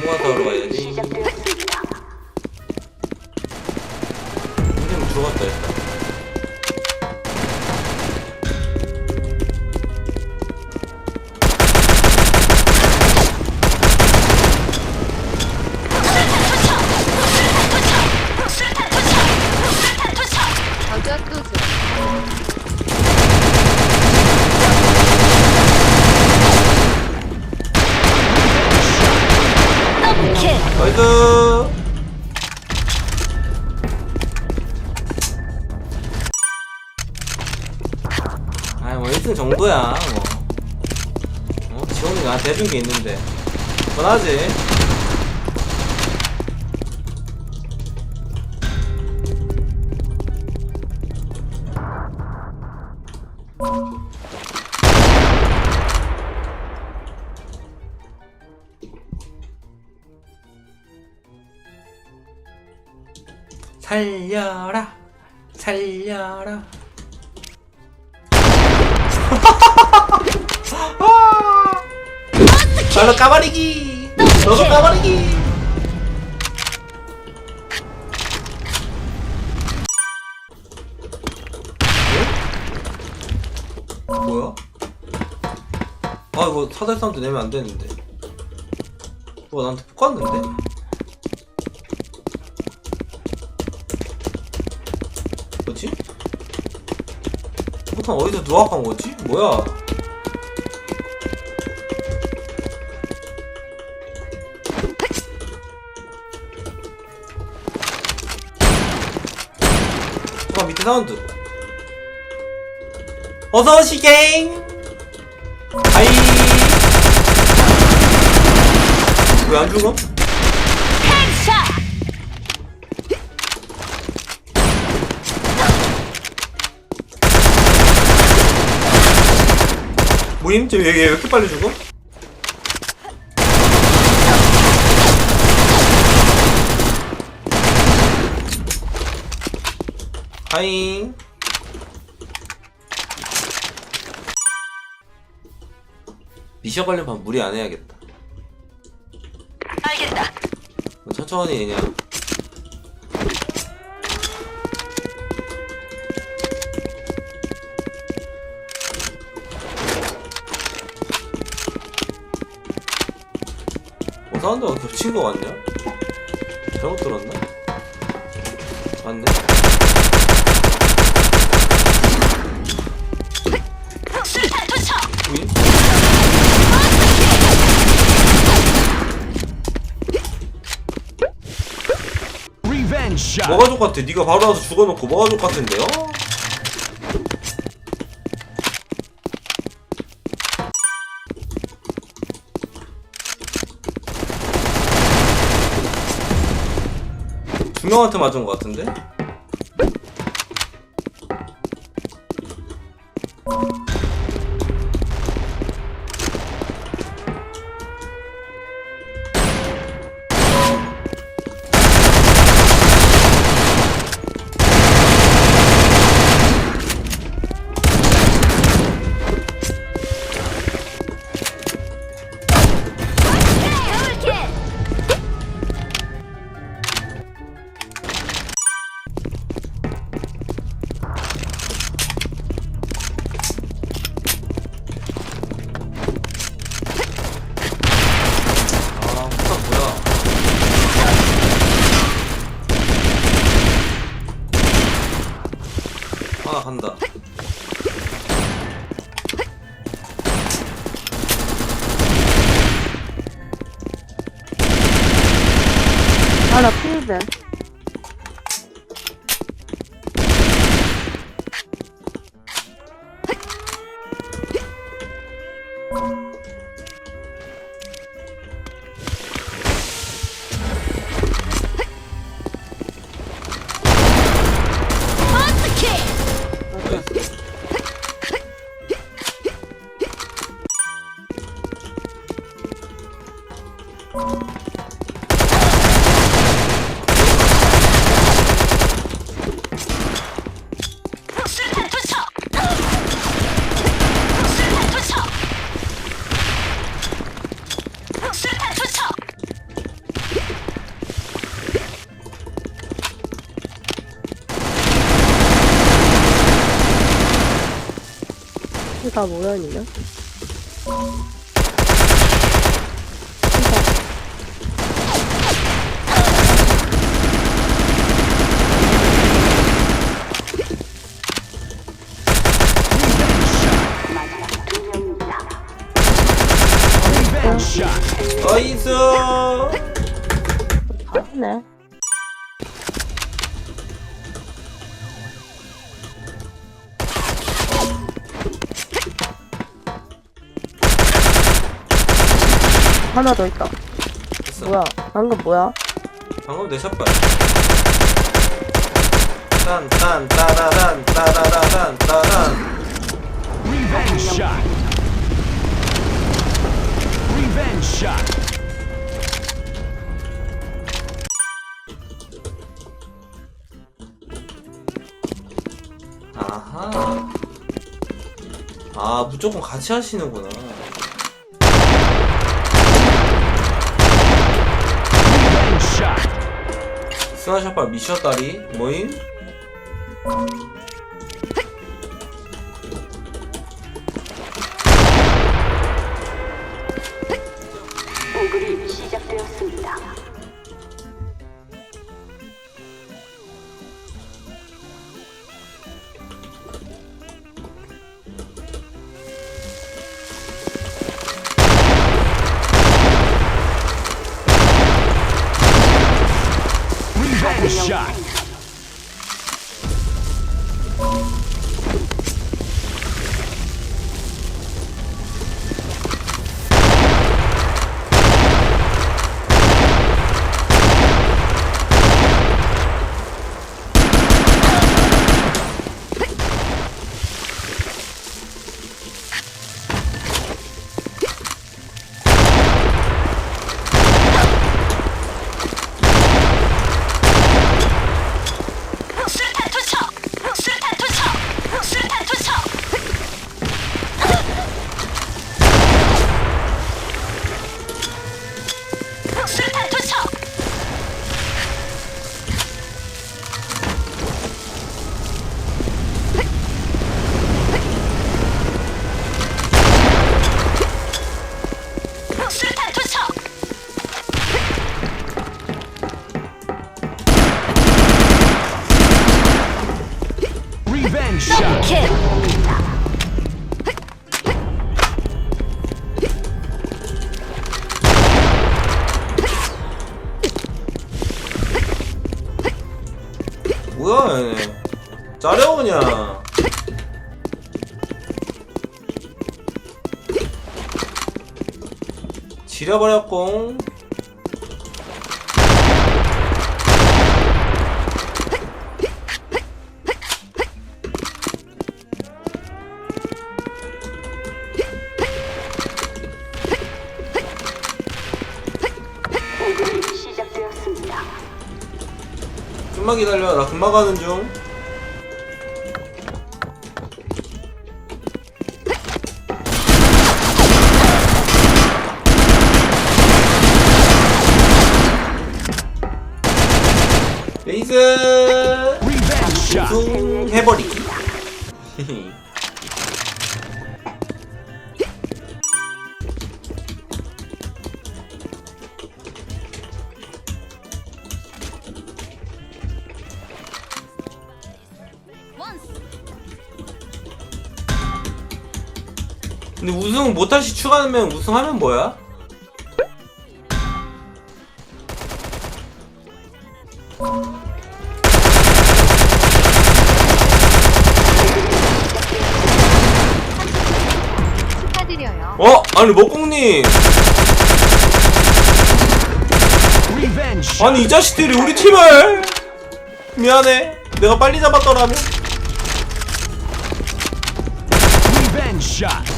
따러 가야지 나이스 아이 뭐 1등 정도야 뭐. 어? 지원이 나한테 해준 게 있는데. 뻔하지 살려라 살려라 나도 까버리기 너도 까버리기 어? 뭐야? 아 이거 사다리 사운드 내면 안 되는데 누가 나한테 뽑았는데? 폭탄 어디서 누가 간 거지? 뭐야? 잠깐 밑에 사운드 어서 오시갱 아이 왜 안 죽어? 모임? 쟤 왜, 왜 이렇게 빨리 죽어? 하잉 미션 관련 반 무리 안 해야겠다 알겠다. 천천히 그냥 사운드가 겹친 거 같냐? 잘못 들었나? 맞네. 뭐가 족같아 니가 바로 와서 죽어놓고 뭐가 족같은데요? 두 명한테 맞은 것 같은데? 알아, 필드. 모연이면? Revenge shot. 어이스 잘하네. 하나 더 있다. 됐어 뭐야? 방금 뭐야? 방금 내 샷발 딴딴 따라란 따라라란 따란 Revenge shot. Revenge shot. 아하 아 무조건 같이 하시는구나 Revenge shot. 스나 샷발 미쳤다리 뭐임? Revenge Revenge shot. 킬! 뭐야 얘네 짜려오냐 지려버렸공 좀만 기다려. 나 금방 가는 중. 베이스. 우승 해버리기 근데 우승 못할시 추가하면 우승하면 뭐야? 축하드려요. 어? 아니 먹공님. 아니 이 자식들이 우리 팀을 미안해 내가 빨리 잡았더라면 Revenge shot.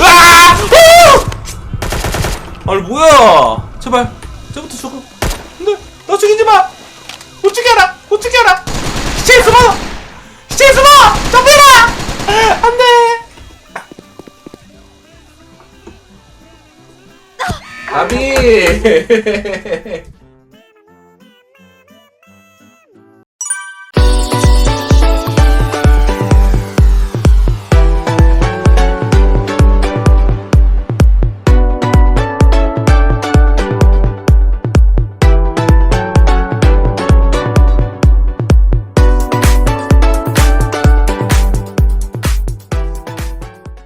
으아! 후! 아니 뭐야? 제발. 저부터 죽어. 안돼 나 죽이지 마못 죽여라! 못 죽여라! 시체에 숨어 시체에 숨어 정비라! 안돼! 가비